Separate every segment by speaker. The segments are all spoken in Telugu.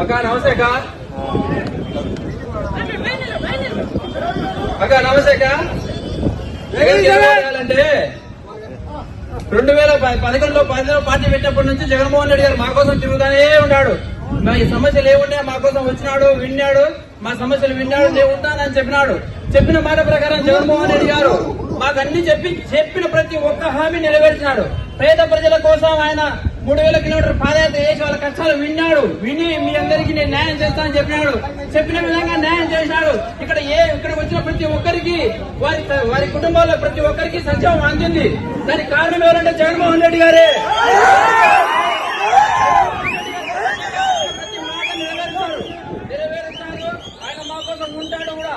Speaker 1: జగన్ నమస్తే నమస్తే రెండు వేల పదకొండులో పదిలో పార్టీ పెట్టినప్పటి నుంచి జగన్మోహన్ రెడ్డి గారు మా కోసం తిరుగుతానే ఉన్నాడు. మా ఈ సమస్యలు ఏమున్నాయి మా కోసం వచ్చినాడు విన్నాడు మా సమస్యలు విన్నాడు నేను ఉంటానని చెప్పినాడు. చెప్పిన మాట ప్రకారం జగన్మోహన్ రెడ్డి గారు మాకు అన్ని చెప్పి చెప్పిన ప్రతి ఒక్క హామీ నెరవేర్చినాడు. పేద ప్రజల కోసం ఆయన మూడు వేల కిలోమీటర్ పాదయాత్ర చేసి వాళ్ళ కష్టాలు విన్నాడు. విని మీ అందరికీ నేను న్యాయం చేస్తానని చెప్పినాడు. చెప్పిన విధంగా న్యాయం చేసినాడు ఇక్కడ ఏ ఇక్కడ వచ్చిన ప్రతి ఒక్కరికి వారి వారి కుటుంబాల్లో ప్రతి ఒక్కరికి సంక్షేమం అందింది. దానికి కారణం ఎవరంటే జగన్మోహన్ రెడ్డి గారే. ప్రతి నెరవేరుస్తాడు. ఆయన మా కోసం ఉంటాడు కూడా.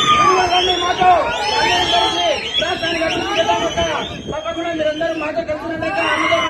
Speaker 1: తప్పకుండా మీరందరూ మాట కలిసినట్లయితే